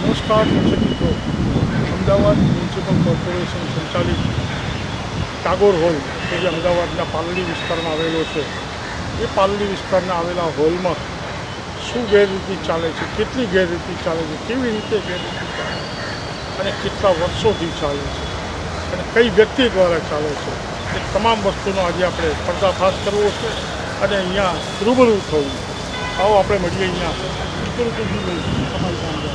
નમસ્કાર, દર્શક મિત્રો. અમદાવાદ મ્યુનિસિપલ કોર્પોરેશન સંચાલિત ટાગોર હોલ, કે જે અમદાવાદના પાલડી વિસ્તારમાં આવેલો છે, એ પાલડી વિસ્તારના આવેલા હોલમાં શું ગેરરીતિ ચાલે છે, કેટલી ગેરરીતિ ચાલે છે, કેવી રીતે ગેરરીતિ ચાલે છે, અને કેટલા વર્ષોથી ચાલે છે, અને કઈ વ્યક્તિ દ્વારા ચાલે છે, એ તમામ વસ્તુનો આજે આપણે પર્દાફાશ કરવો છે, અને અહીંયા રૂબરૂ થવું આવો આપણે મળીએ અહીંયા સિક્યુરિટી લઈ તમારી સામે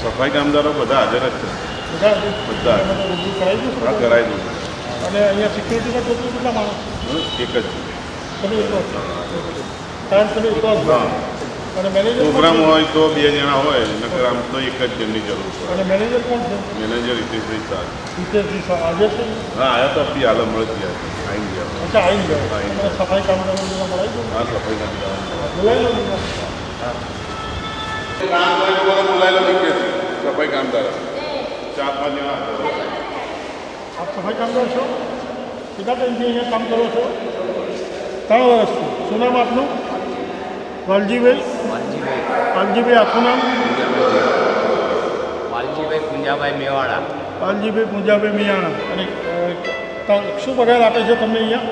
સફાઈ કામદારો બધા હાજર જ છે. બધા હા કરાવી દઉં અને અહીંયા સિક્યુરિટીના ગાર્ડ કેટલા માણસ? એક જ. તમે એકલો જ છો. કારણ તમે એકલો જ છો. હા અને મેનેજર કોણ પ્રોગ્રામ છે? હોય તો બે જણા હોય નકર આમ તો એક જ જણની જરૂર પડે. અને મેનેજર કોણ છે? મેનેજર હિતેશભાઈ શાહ. હિતેશજી શાહ આજે છે? હા આયા તો આપી હાલ મળી ગયા આવી ગયા. અચ્છા આવી ગયા. આવી અને સફાઈ કામદારો બધા મળાવી દો હા સફાઈ કામદારો. બોલાવી લો બીજા. બોલાયેલો નીકળે છે સફાઈ કામદારો. ચાર પાંચ જણા. હાજર છે. આપ સફાઈ કામદાર છો? કેટલા ટાઈમથી અહીંયા કામ કરો છો? ત્રણ વર્ષથી. શું નામ આપનું? વાલજીભાઈ? વાલજીભાઈ. આખું નામ? વાલજીભાઈ. પુંજાભાઈ મેવાડા. વાલજીભાઈ પૂંજાભાઈ મિયાણા અને શું પગાર આપે છે તમને અહીંયા?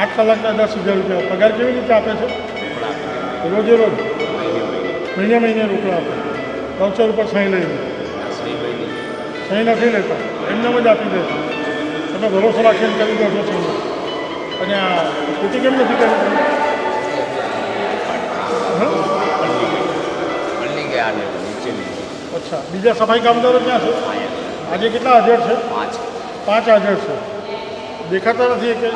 આઠ કલાકના દસ હજાર રૂપિયા. પગાર કેવી રીતે આપે છે? રોજે રોજ? મહિને મહિને. રોકડા આપે. વાઉચર ઉપર સહી નહીં સહી નથી લેતા. એમને જ આપી દે તમે ભરોસો રાખીને કરી દો છો અને આ ખોટી કેમ નથી કરવી તમે? હા? પલ્લી ગયા ને નીચે નીચે અચ્છા. બીજા સફાઈ કામદારો ક્યાં છે? આજે કેટલા હાજર છે? પાંચ. પાંચ હાજર છે. દેખાતા નથી કે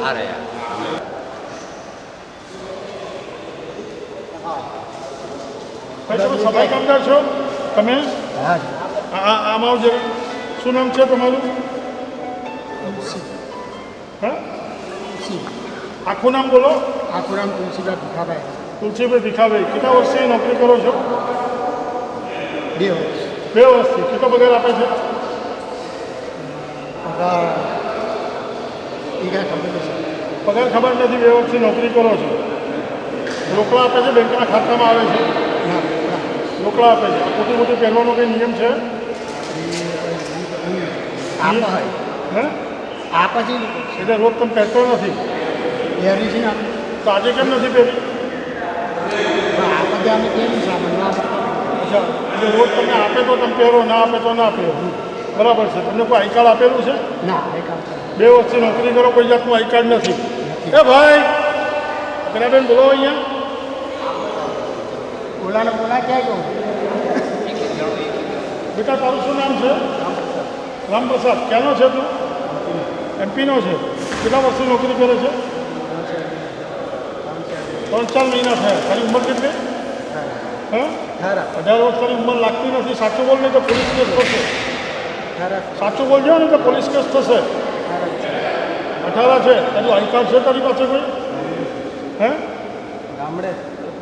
સફાઈ કામદાર છો? તમે? હા. આ- આ- આમાં આવો જરા શું નામ છે તમારું? હા? આખું નામ બોલો આખુરામ તુલસીદાસ ભીખાભાઈ તુલસીભાઈ ભીખાભાઈ કેટલા વર્ષથી નોકરી કરો છો બે વર્ષ બે વર્ષથી કેટલો પગાર આપે છે પગાર એ કાંઈ ખબર નથી પગાર ખબર નથી બે વર્ષથી નોકરી કરો છો રોકડા આપે છે બેંકના ખાતામાં આવે છે ના ના. રોકડા આપે છે આ ખોટી મોટી પહેરવાનો કંઈ નિયમ છે આપે હોય હે આપે છે ને એટલે રોજ તમે પહેરતો નથી પહેરી છે ને તો આજે કેમ નથી પહેરી? આપે ત્યાં અમે કેમ સામાન ના આપે. અચ્છા એટલે રોજ તમને આપે તો તમે પહેરો ના આપે તો ના પહેરો. બરાબર છે. તમને કોઈ આઈ કાર્ડ આપેલું છે? ના કામ બે વર્ષથી નોકરી કરો કોઈ જાતનું આઈ કાર્ડ નથી. એ ભાઈ બેન બોલો અહીંયા. ઓલાને બોલા ક્યાં ગયો? બેટા તારું શું નામ છે? રામપ્રસાદ. ક્યાંનો છે તું? એમપીનો છે. કેટલા વર્ષથી નોકરી કરે છે? ત્રણ ચાર મહિના થયા. તારી ઉંમર કેટલી? હા. અઢાર વર્ષ તારી ઉંમર લાગતી નથી. સાચું બોલ નહીં તો પોલીસ કેસ થશે. સાચું બોલજો ને તો પોલીસ કેસ થશે. અઢારા છે. તારું આઈ કાર્ડ છે તારી પાસે કોઈ? હે? ગામડે.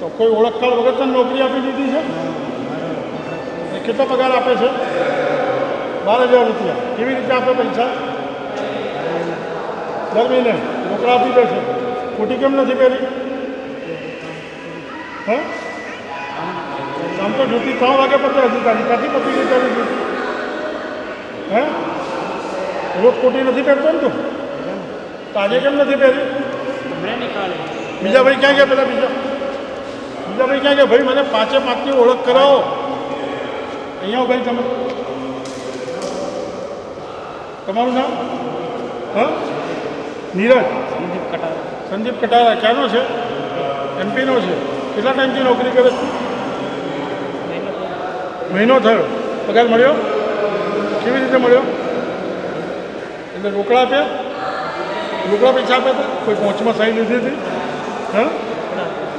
તો કોઈ ઓળખ કાર્ડ વગર તને નોકરી આપી દીધી છે? એ કેટલો પગાર આપે છે? બાર હજાર રૂપિયા. કેવી રીતે આપે પૈસા? દર મહિને. નોકરા આપી દે છે. ખોટી કેમ નથી પહેરી? હે? આમ તો ડ્યુટી ત્રણ વાગે પતે અધિકારી ક્યાંથી પતી ગઈ તારી ડ્યુટી? હે? રોજ કોટી નથી પહેરતો ને તું? તાજે કેમ નથી પહેરી? બીજા ભાઈ ક્યાં ગયા પેલા બીજા? બીજા ભાઈ ક્યાં ગયા? ભાઈ મને પાંચે પાંચની ઓળખ કરાવો. અહીંયા ભાઈ તમે. તમારું નામ? હા? નીરજ? સંદીપ કટારા. સંદીપ કટારા. ક્યાંનો છે? એમપીનો છે. કેટલા ટાઈમથી નોકરી કરે મહિનો થયો. પગાર મળ્યો? કેવી રીતે મળ્યો? એટલે રોકડા આપ્યા? રોકડા પૈસા આપ્યા હતા? કોઈ પહોંચમાં સહી લીધી હતી? હા?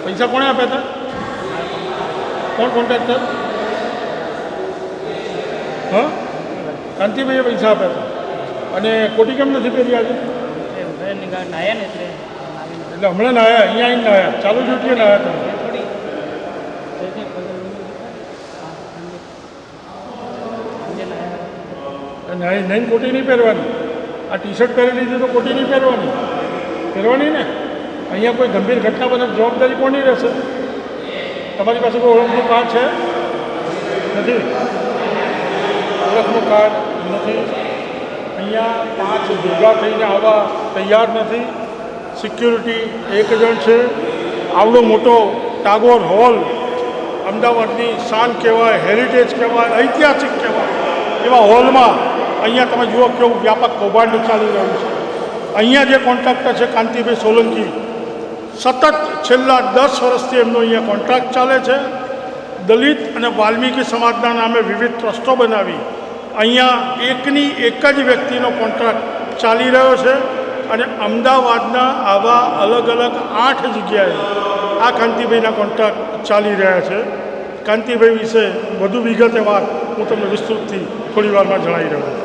પૈસા કોણે આપ્યા હતા? કોણ કોન્ટ્રાક્ટર હા? કાંતિભાઈએ પૈસા આપ્યા હતા. અને કોટી કેમ નથી પહેરી આજે? એટલે હમણાં નાયા અહીંયા આવીને નાયા. ચાલુ ડ્યુટીએ નાયા તમે. અને અહીં નહીં કોટી નહીં પહેરવાની. આ ટી શર્ટ પહેરી લીધી તો કોટી નહીં પહેરવાની. પહેરવાની ને? અહીંયા કોઈ ગંભીર ઘટના બને જવાબદારી કોની રહેશે? તમારી પાસે કોઈ ઓળખનું કાર્ડ છે? નથી. ઓળખનું કાર્ડ નથી. અહીંયા પાંચ ભેગા થઈને આવવા તૈયાર નથી. સિક્યુરિટી એક જણ છે. આવડો મોટો ટાગોર હોલ. અમદાવાદની શાન કહેવાય, હેરિટેજ કહેવાય, ઐતિહાસિક કહેવાય. એવા હોલમાં અહીંયા તમે જુઓ કેવું વ્યાપક કૌભાંડ ચાલી રહ્યું છે. અહીંયા જે કોન્ટ્રાક્ટર છે કાંતિભાઈ સોલંકી, સતત છેલ્લા દસ વર્ષથી એમનો અહીંયા કોન્ટ્રાક્ટ ચાલે છે. દલિત અને વાલ્મીકી સમાજના નામે વિવિધ ટ્રસ્ટો બનાવી અહીંયા એકની એક જ વ્યક્તિનો કોન્ટ્રાક્ટ ચાલી રહ્યો છે અને અમદાવાદના આવા અલગ અલગ આઠ જગ્યાએ આ કાંતિભાઈના કોન્ટ્રાક્ટ ચાલી રહ્યા છે. કાંતિભાઈ વિશે વધુ વિગતે વાત હું તમને વિસ્તૃતથી થોડી વારમાં જણાવી રહ્યો છું.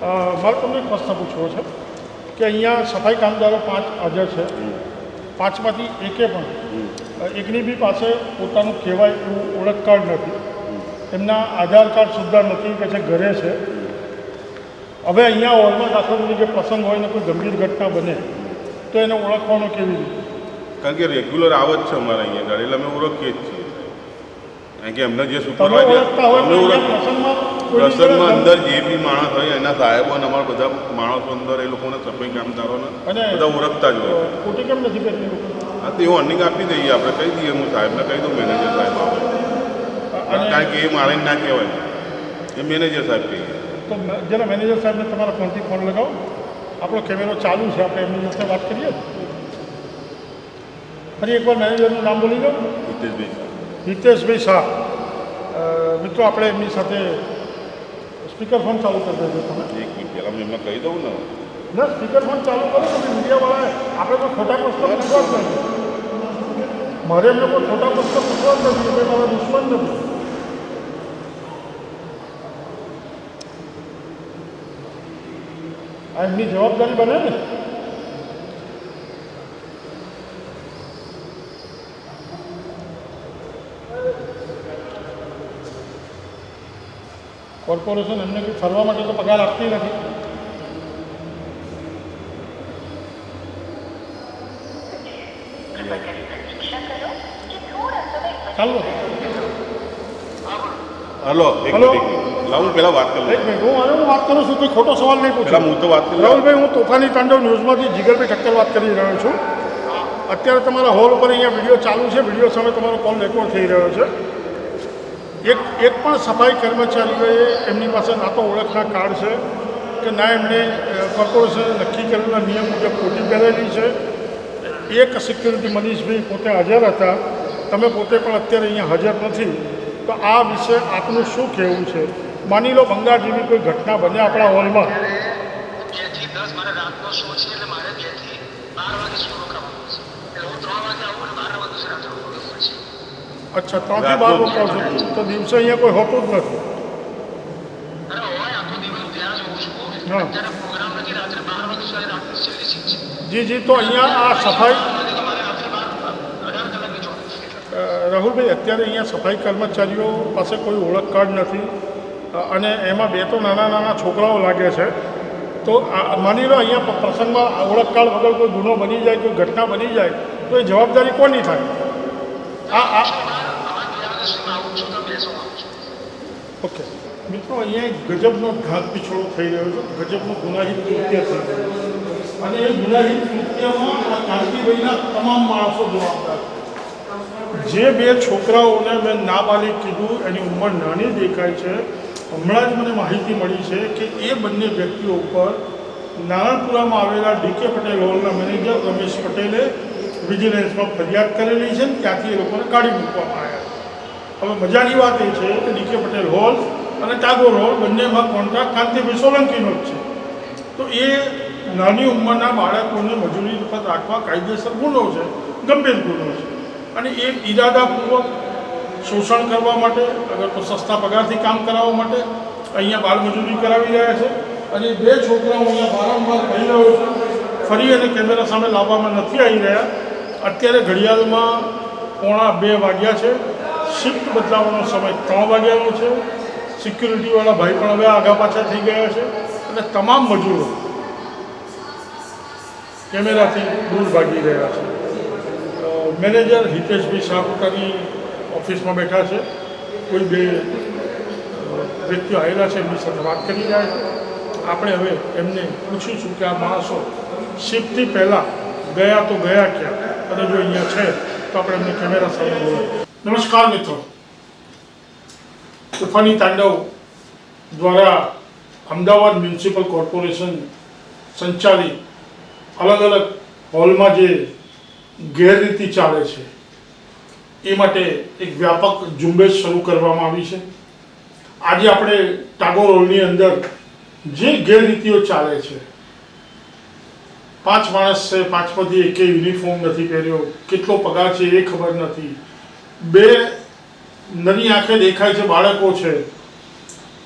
મારે તમને એક પ્રશ્ન પૂછવો છે કે અહીંયા સફાઈ કામદારો પાંચ હાજર છે. પાંચમાંથી એકે પણ એકની બી પાસે પોતાનું કહેવાય એવું ઓળખ કાર્ડ નથી. એમના આધાર કાર્ડ સુદ્ધા નથી કે જે ઘરે છે. હવે અહીંયા હોલમાં દાખલા તરીકે પ્રસંગ હોય ને કોઈ ગંભીર ઘટના બને, તો એને ઓળખવાનો કેવી રીતે? કારણ કે રેગ્યુલર આવે જ છે અમારે અહીંયા ગાડી એટલે અમે ઓળખીએ જ છીએ. કારણ કે એમને જે સુપરવાઇઝર અહીંયા પ્રસંગમાં અંદર જે બી માણસ હોય એના સાહેબો અને અમારા બધા માણસો અંદર એ લોકોને સફાઈ કામદારોને બધા ઓળખતા જ હોય ખોટી કેમ નથી લોકો? હા તો એવું અર્નિંગ આપી દઈએ આપણે કહી દઈએ હું સાહેબને કહી દઉં મેનેજર સાહેબ આવે. કારણ કે એ મારે ના કહેવાય. એ મેનેજર સાહેબ કહીએ. તો જેના મેનેજર સાહેબને તમારા ફોનથી ફોન લગાવો. આપણો કેમેરો ચાલુ છે આપણે એમની સાથે વાત કરીએ. ફરી એકવાર મેનેજરનું નામ બોલી દો. હિતેશભાઈ. હિતેશભાઈ શાહ. મિત્રો આપણે એમની સાથે સ્પીકર ફોન ચાલુ કરી દેજો તમે. એક મિનિટ પહેલાં મેં એમને કહી દઉં ને. ના સ્પીકર ફોન ચાલુ કરો તમે મીડિયાવાળાએ આપણે કોઈ ખોટા પ્રશ્નો પૂછવા જ નથી. મારે એમને કોઈ ખોટા પ્રશ્નો પૂછવા જ નથી એટલે મારા દુશ્મન નથી. આ એમની જવાબદારી બને ને? કોર્પોરેશન એમને કંઈ ફરવા માટે તો પગાર આપતી નથી. ચાલો. હલો એક હલો. મિનિટ એક મિનિટ. વાત કરી એક મિનિટ હું હું વાત કરું છું કોઈ ખોટો સવાલ નહીં પહેલાં પૂછું. હું તો વાત કરી રાહુલભાઈ હું તોફાની તાંડવ ન્યૂઝમાંથી જીગરભાઈ ઠક્કર વાત કરી રહ્યો છું. અત્યારે તમારા હોલ ઉપર અહીંયા વીડિયો ચાલુ છે વીડિયો સામે તમારો કોલ રેકોર્ડ થઈ રહ્યો છે. એક એક પણ સફાઈ કર્મચારીઓએ એમની પાસે ના તો ઓળખના કાર્ડ છે કે ના એમણે કોર્પોરેશને નક્કી કરેલા નિયમ મુજબ કોટી પહેરેલી છે. એક સિક્યુરિટી મનીષભાઈ પોતે હાજર હતા. તમે પોતે પણ અત્યારે અહીંયા હાજર નથી. તો આ વિશે આપનું શું કહેવું છે? માની લો બંગાળ જેવી કોઈ ઘટના બને આપણા હોલમાં બેથી દસ મારે રાતનો શો છે એટલે મારે બેથી બાર વાગે શો રોકાવાનું છે એટલે હું ત્રણ વાગે આવું અને બાર વાગે સુધી રાત્રે રોકાવું પછી અચ્છા ત્રણથી બાર રોકાવ છો તો દિવસે અહીંયા કોઈ હોતું જ નથી. જ જી તો અહીંયા આ સફાઈ રાહુલભાઈ અત્યારે અહીંયા સફાઈ કર્મચારીઓ પાસે કોઈ ઓળખ કાર્ડ નથી. અને એમાં બે તો નાના નાના છોકરાઓ લાગે છે. તો આ- માની લો અહીંયા પ્રસંગમાં ઓળખ કાર્ડ વગર કોઈ ગુનો બની જાય કોઈ ઘટના બની જાય તો એ જવાબદારી કોની થાય? આ આ અમારે બે વાગે સુધી આવું છું તો બેસો આવું છું ઓકે. મિત્રો, અહીંયા એક ગજબનો ઘાત પીછોડો થઈ રહ્યો છે. ગજબનું ગુનાહિત કૃત્ય થઈ રહ્યો અને એ ગુનાહિત કૃત્યમાં આ કાંતિભાઈના તમામ માણસો જવાબદાર. જે બે છોકરાઓને મેં નાબાલિક કીધું, એની ઉંમર નાની દેખાય છે. હમણાં જ મને માહિતી મળી છે કે એ બંને વ્યક્તિઓ ઉપર નારણપુરામાં આવેલા ડીકે પટેલ હોલના મેનેજર રમેશ પટેલે વિજિલન્સમાં ફરિયાદ કરેલી છે ત્યાંથી એ લોકોને કાઢી મૂકવામાં આવ્યા હવે મજાની વાત એ છે કે ડીકે પટેલ હોલ અને ટાગોર હોલ બંનેમાં કોન્ટ્રાક્ટ કાંતિભાઈ સોલંકીનો જ છે. તો એ નાની ઉંમરના બાળકોને મજૂરી વખત રાખવા કાયદેસર ગુનો છે, ગંભીર ગુનો છે. અને એ ઈરાદાપૂર્વક શોષણ કરવા માટે, અગર તો સસ્તા પગારથી કામ કરાવવા માટે અહીંયા બાળમજૂરી કરાવી રહ્યા છે. અને બે છોકરાઓ અહીંયા વારંવાર કહી રહ્યો છું. ફરી અને કેમેરા સામે લાવવામાં નથી આવી રહ્યા. અત્યારે ઘડિયાળમાં પોણા બે વાગ્યા છે. શિફ્ટ બદલાવાનો સમય ત્રણ વાગ્યાનો છે. સિક્યુરિટીવાળા ભાઈ પણ હવે આગા પાછા થઈ ગયા છે. અને તમામ મજૂરો કેમેરાથી દૂર ભાગી રહ્યા છે. મેનેજર હિતેશભાઈ સાપુતાની પોતાની ઓફિસમાં બેઠા છે. કોઈ બે વ્યક્તિઓ આવેલા છે એમની સાથે વાત કરી રહ્યા છે. આપણે હવે એમને પૂછીશું કે આ માણસો શિફ્ટથી પહેલાં ગયા તો ગયા ક્યાં? અને જો અહીંયા છે, તો આપણે એમને કેમેરા સામે બોલાવીએ નમસ્કાર મિત્રો. તોફાની તાંડવ દ્વારા અમદાવાદ મ્યુનિસિપલ કોર્પોરેશન સંચાલિત અલગ અલગ હોલમાં જે ગેરરીતિ ચાલે છે, એ માટે એક વ્યાપક ઝુંબેશ શરૂ કરવામાં આવી છે. આજે આપણે ટાગોર હોલની અંદર જે ગેરરીતિઓ ચાલે છે, પાંચ માણસ છે પાંચમાંથી એકે યુનિફોર્મ નથી પહેર્યો, કેટલો પગાર છે એ ખબર નથી. બે નરી આંખે દેખાય છે, બાળકો છે.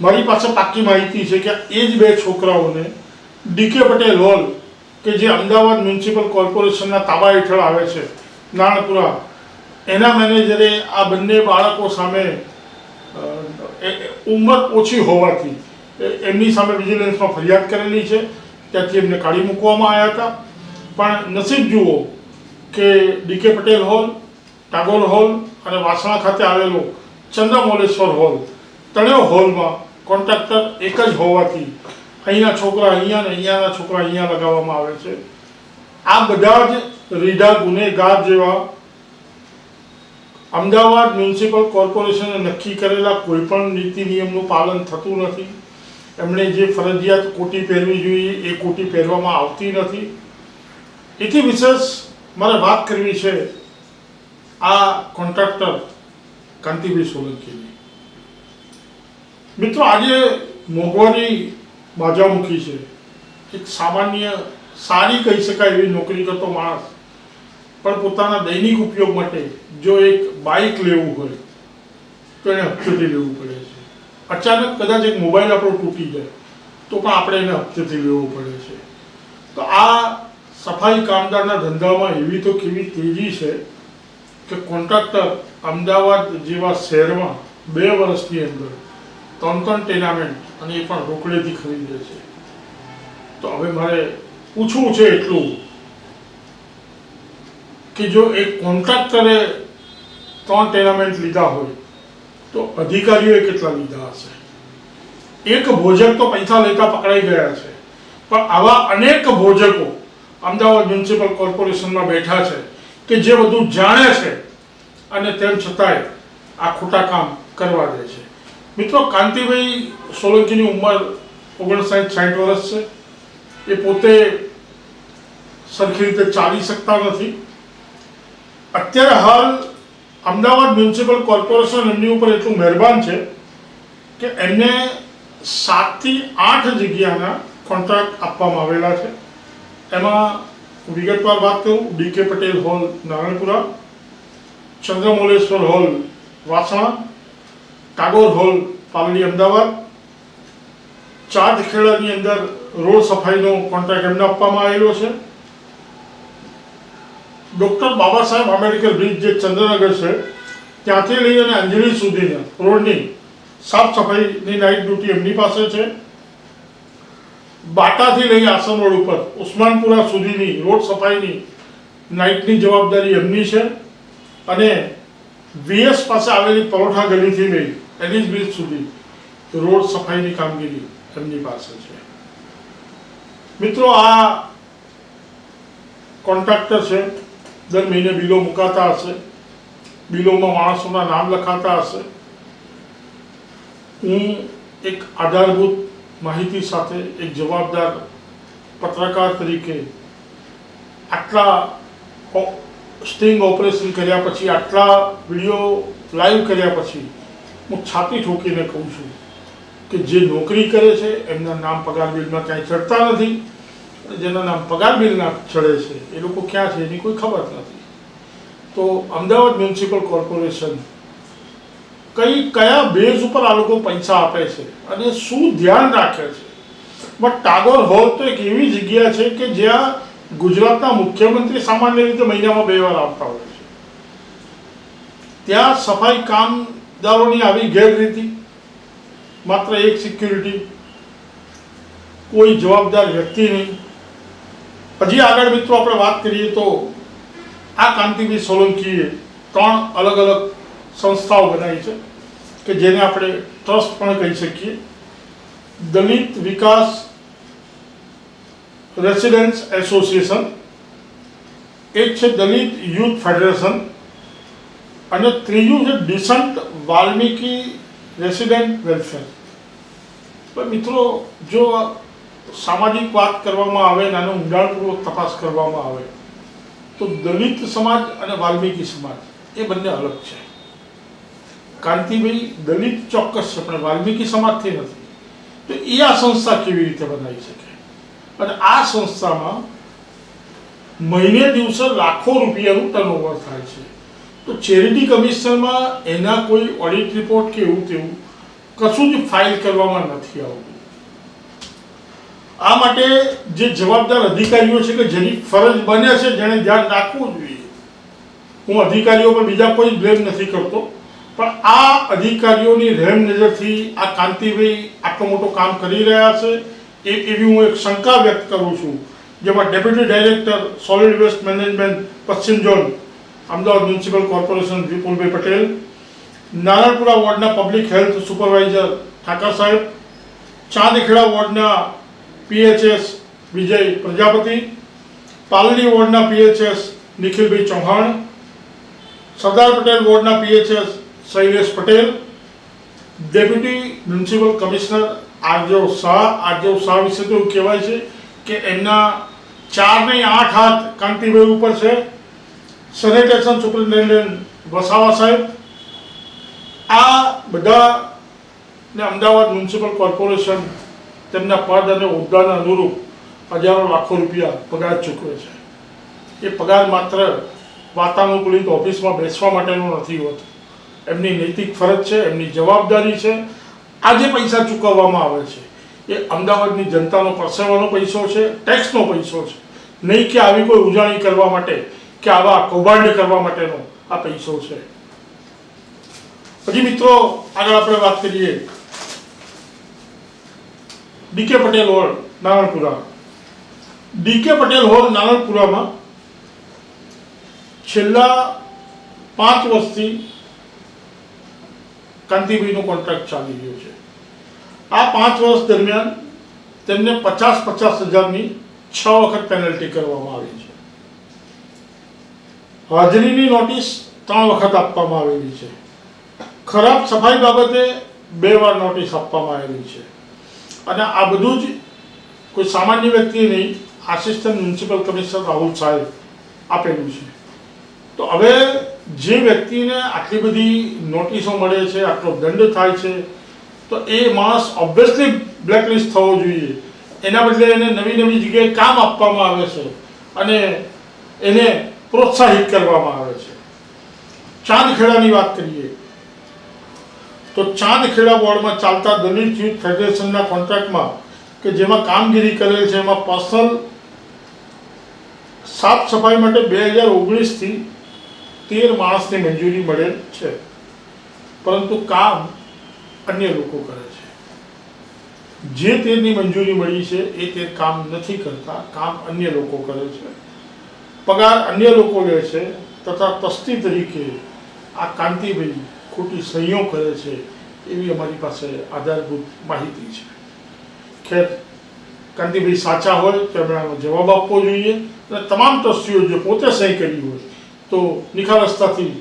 મારી પાસે પાક્કી માહિતી છે કે એ જ બે છોકરાઓને ડીકે પટેલ હોલ, કે જે અમદાવાદ મ્યુનિસિપલ કોર્પોરેશનના તાબા હેઠળ આવે છે નાણપુરા એના મેનેજરે આ બંને બાળકો સામે ઉંમર ઓછી હોવાથી એમની સામે વિજિલન્સમાં ફરિયાદ કરેલી છે. ત્યાંથી એમને કાઢી મૂકવામાં આવ્યા હતા. પણ નસીબ જુઓ કે DK Patel hall Tagore hall અને વાસણા ખાતે આવેલો ચંદ્રમોલેશ્વર હોલ. ત્રણેય હોલમાં કોન્ટ્રાક્ટર એક જ હોવાથી અહીંના છોકરા અહીંયા ને અહીંયાના છોકરા અહીંયા લગાવવામાં આવે છે. આ બધા જ રીઢા ગુનેગાર જેવા અમદાવાદ મ્યુનિસિપલ કોર્પોરેશને નક્કી કરેલા કોઈપણ નીતિ નિયમનું પાલન થતું નથી. એમણે જે ફરજિયાત કોટી પહેરવી જોઈએ એ કોટી પહેરવામાં આવતી નથી. એથી વિશેષ મારે વાત કરવી છે આ કોન્ટ્રાક્ટર કાંતિભાઈ સોલંકીની. મિત્રો, આજે મોંઘવારી બાજામુખી છે. એક સામાન્ય, સારી કહી શકાય એવી નોકરી કરતો માણસ, પણ પોતાના દૈનિક ઉપયોગ માટે જો એક બાઇક લેવું હોય, તો એને હપ્તેથી લેવું પડે છે. અચાનક કદાચ એક મોબાઈલ આપણો તૂટી જાય, તો પણ આપણે એને હપ્તેથી લેવો પડે છે. તો આ સફાઈ કામદારના ધંધામાં એવી તો કેવી તેજી છે કે કોન્ટ્રાક્ટર અમદાવાદ જેવા શહેરમાં બે વર્ષની અંદર ત્રણ ત્રણ ટેનામેન્ટ અને એ પણ રોકડેથી ખરીદે છે. તો હવે મારે પૂછવું છે એટલું કે જો એક કોન્ટ્રાક્ટરે ત્રણ ટેનામેન્ટ લીધા હોય, તો અધિકારીઓએ કેટલા લીધા હશે? એક ભોજક તો પૈસા લેતા પકડાઈ ગયા છે. પણ આવા અનેક ભોજકો અમદાવાદ મ્યુનિસિપલ કોર્પોરેશનમાં બેઠા છે. કે જે બધું જાણે છે અને તેમ છતાંય આ ખોટા કામ કરવા દે છે. મિત્રો, કાંતિભાઈ સોલંકીની ઉંમર ઓગણસાઠ સાઠ વર્ષ છે. એ પોતે સરખી રીતે ચાલી શકતા નથી. અત્યારે હાલ અમદાવાદ મ્યુનિસિપલ કોર્પોરેશન એમની ઉપર એટલું મહેરબાન છે કે એમને સાતથી આઠ જગ્યાના કોન્ટ્રાક્ટ આપવામાં આવેલા છે. એમાં વિગતવાર વાત કરું. DK Patel hall Naranpura Chandramouleshwar hall, Vasna. Tagore hall, Paldi, Ahmedabad. Charge ખેડાની અંદર રોડ સફાઈનો કોન્ટ્રાક્ટ એમને આપવામાં આવેલો છે. ડૉક્ટર બાબા સાહેબ આંબેડકર બ્રિજ જે ચંદ્રનગર છે, ત્યાંથી લઈ અને અંજલી સુધીના રોડની સાફ સફાઈની નાઇટ ડ્યુટી એમની પાસે છે. બાટાથી લઈ આસન રોડ ઉપર, ઉસ્માનપુરા સુધીની રોડ સફાઈની નાઇટની જવાબદારી એમની છે. અને વીએસ પાસે આવેલી પરોઠા ગલીથી લઈ એલિસ બ્રિજ સુધી રોડ સફાઈની કામગીરી એમની પાસે છે. મિત્રો, આ કોન્ટ્રાક્ટર છે. દર મહિને બિલો મુકાતા હશે. બિલોમાં માણસોના નામ લખાતા હશે. હું એક આધારભૂત માહિતી સાથે એક જવાબદાર પત્રકાર તરીકે આટલા સ્ટિંગ ઓપરેશન કર્યા પછી, આટલા વીડિયો લાઈવ કર્યા પછી હું છાતી ઠોકીને કહું છું કે જે નોકરી કરે છે, એમના નામ પગાર બિલમાં ક્યાંય ચડતા નથી જેના નામ પગાર બિલના ચડે છે, એ લોકો ક્યાં છે એની કોઈ ખબર નથી. તો અમદાવાદ મ્યુનિસિપલ કોર્પોરેશન કઈ કયા બેઝ ઉપર આ લોકો પૈસા આપે છે અને શું ધ્યાન રાખે છે? બટ ટાગોર હોલ તો એક એવી જગ્યા છે કે જ્યાં ગુજરાતના મુખ્યમંત્રી સામાન્ય રીતે મહિનામાં બે વાર આવતા હોય છે. ત્યાં સફાઈ કામદારોની આવી ગેરરીતિ, માત્ર એક સિક્યુરિટી કોઈ જવાબદાર વ્યક્તિ નહીં. હજી આગળ મિત્રો આપણે વાત કરીએ તો આ કાંતિભાઈ સોલંકીએ ત્રણ અલગ અલગ સંસ્થાઓ બનાવી છે કે જેને આપણે ટ્રસ્ટ પણ કહી શકીએ. દલિત વિકાસ રેસિડેન્સ એસોસિએશન, એક છે દલિત યુથ ફેડરેશન અને ત્રીજું છે ડિસન્ટ વાલ્મીકી રેસિડેન્ટ વેલફેર. મિત્રો, જો સામાજિક વાત કરવામાં આવે અને આનો ઊંડાણપૂર્વક તપાસ કરવામાં આવે, તો દલિત સમાજ અને વાલ્મીકી સમાજ એ બંને અલગ છે. કાંતિભાઈ દલિત ચોક્કસ છે, પણ વાલ્મીકી સમાજથી નથી. તો એ આ સંસ્થા કેવી રીતે બનાવી શકે? અને આ સંસ્થામાં મહિને દિવસે લાખો રૂપિયાનું ટર્નઓવર થાય છે. તો ચેરિટી કમિશનમાં એના કોઈ ઓડિટ રિપોર્ટ કે એવું તેવું કશું જ ફાઇલ કરવામાં નથી આવતું. આ માટે જે જવાબદાર અધિકારીઓ છે કે જેની ફરજ બને છે, જેણે ધ્યાન રાખવું જોઈએ. હું અધિકારીઓ પર બીજા કોઈ બ્લેમ નથી કરતો. પણ આ અધિકારીઓની રહેમ નજરથી આ કાંતિભાઈ આટલો મોટો કામ કરી રહ્યા છે, એ એવી હું એક શંકા વ્યક્ત કરું છું, જેમાં deputy director, solid waste management, પશ્ચિમ zone, Ahmedabad municipal corporation, Vipulbhai Patel, Naranpura વોર્ડના public health supervisor, Thakar Saheb, Chandkheda વોર્ડના PHS, Vijay Prajapati, Paldi વોર્ડના PHS, Nikhilbhai Chauhan, Sardar Patel વોર્ડના PHS Shailesh Patel deputy municipal commissioner Aarjav Shah Aarjav Shah વિશે તો કહેવાય છે કે એમના ચાર નહીં આઠ હાથ કાંતિભાઈ ઉપર છે. સેનિટેશન સુપરિન્ટેન્ડન્ટ વસાવા સાહેબ. આ બધા ને અમદાવાદ મ્યુનિસિપલ કોર્પોરેશન તેમના પદ અને હોદ્દાના અનુરૂપ હજારો લાખો રૂપિયા પગાર ચૂકવે છે. એ પગાર માત્ર વાતાનુકૂલિત ઓફિસમાં બેસવા માટેનો નથી હોતો. એમની નૈતિક ફરજ છે, એમની જવાબદારી છે. આ જે પૈસા ચૂકવવામાં આવે છે. એ અમદાવાદની જનતાનો પરસેવાનો પૈસો છે ટેક્સનો પૈસો છે. નહીં કે આવી કોઈ ઉજાણી કરવા માટે કે આવા કૌભાંડ કરવા માટેનો આ પૈસો છે. પછી મિત્રો, આગળ આપણે વાત કરીએ. DK Patel hall, Naranpura. DK Patel hall, નારણપુરામાં છેલ્લા પાંચ વર્ષથી કાંતિભાઈનો કોન્ટ્રાક્ટ ચાલી રહ્યો છે. આ પાંચ વર્ષ દરમિયાન તેમને પચાસ પચાસ હજારની છ વખત પેનલ્ટી કરવામાં આવી છે. હાજરીની નોટિસ ત્રણ વખત આપવામાં આવેલી છે. ખરાબ સફાઈ બાબતે બે વાર નોટિસ આપવામાં આવેલી છે. અને આ બધું જ કોઈ સામાન્ય વ્યક્તિ નહીં આસિસ્ટન્ટ મ્યુનિસિપલ કમિશનર રાહુલ સાહેબ આપેલું છે. તો હવે જે વ્યક્તિને આટલી બધી નોટિસો મળે છે, આટલો દંડ થાય છે, તો એ માણસ ઓબ્વિયસલી બ્લેકલિસ્ટ થવો જોઈએ. એના બદલે એને નવી નવી જગ્યાએ કામ આપવામાં આવે છે અને એને પ્રોત્સાહિત કરવામાં આવે છે. ચાંદખેડાની વાત કરીએ, તો ચાંદખેડા વોર્ડમાં ચાલતા દલિત યુથ ફેડરેશનના કોન્ટ્રાક્ટમાં કે જેમાં કામગીરી કરેલ છે, એમાં પર્સનલ સાફ સફાઈ માટે બે હજાર ઓગણીસથી તેર માણસની મંજૂરી મળેલ છે. પરંતુ કામ અન્ય લોકો કરે છે. જે તેરની મંજૂરી મળી છે, એ તેર કામ નથી કરતા. કામ અન્ય લોકો કરે છે. પગાર અન્ય લોકો લે છે તથા તસ્તી તરીકે આ કાંતિભાઈ ખોટી સહીઓ કરે છે એવી અમારી પાસે આધારભૂત માહિતી છે. ખેર, કાંતિભાઈ સાચા હોય તો એમણે જવાબ આપવો જોઈએ અને તમામ ટ્રસ્ટીઓ જે પોતે સહી કરી હોય તો નિખાલસતાથી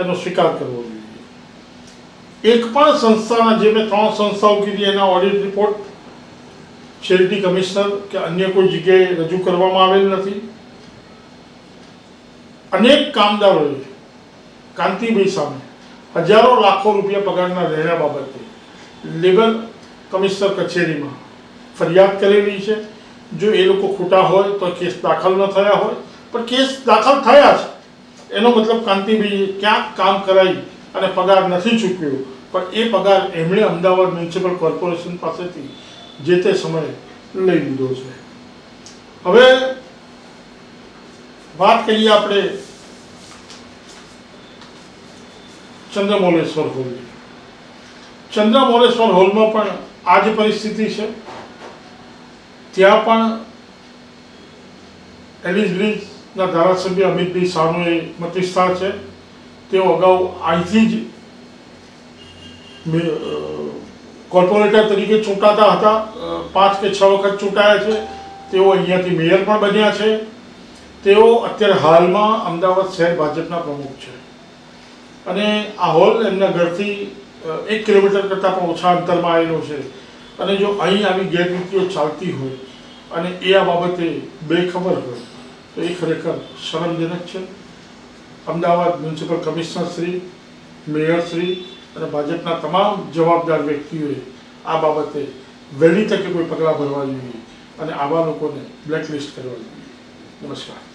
એનો સ્વીકાર કરવો જોઈએ. એક પણ સંસ્થાના જે મેં ત્રણ સંસ્થાઓ કીધી, એના ઓડિટ રિપોર્ટ ચેરિટી કમિશનર કે અન્ય કોઈ જગ્યાએ રજૂ કરવામાં આવેલ નથી. અનેક કામદારોએ કાંતિભાઈ સામે હજારો લાખો રૂપિયા પગારના રહેણા બાબતે લેબર કમિશનર કચેરીમાં ફરિયાદ કરેલી છે. જો એ લોકો ખોટા હોય તો કેસ દાખલ ન થયા હોય. પણ કેસ દાખલ થયા છે એનો મતલબ કાંતિભાઈએ ક્યાંક કામ કરાવી અને પગાર નથી ચૂક્યો? પણ એ પગાર એમણે અમદાવાદ મ્યુનિસિપલ કોર્પોરેશન પાસેથી જે તે સમયે લઈ લીધો છે. હવે વાત કરીએ આપણે ચંદ્રમોલેશ્વર હોલની ચંદ્રમોલેશ્વર હોલમાં પણ આ જ પરિસ્થિતિ છે. ત્યાં પણ એલિસ બ્રિજના ધારાસભ્ય અમિતભાઈ એ વિસ્તાર છે. તેઓ અગાઉ અહીંથી જ કોર્પોરેટર તરીકે ચૂંટાતા હતા. પાંચ કે છ વખત ચૂંટાયા છે. તેઓ અહીંયાથી મેયર પણ બન્યા છે. તેઓ અત્યારે હાલમાં અમદાવાદ શહેર ભાજપના પ્રમુખ છે. અને આ હોલ એમના ઘરથી એક કિલોમીટર કરતાં પણ ઓછા અંતરમાં આવેલો છે. અને જો અહીં આવી ગેરરીતિઓ ચાલતી હોય અને એ આ બાબતે બેખબર હોય તો એ ખરેખર શરમજનક છે Ahmedabad municipal commissioner Shri mayor Shri અને ભાજપના તમામ જવાબદાર વ્યક્તિઓએ આ બાબતે વહેલી તકે કોઈ પગલાં ભરવા જોઈએ અને આવા લોકોને બ્લેકલિસ્ટ કરવા જોઈએ નમસ્કાર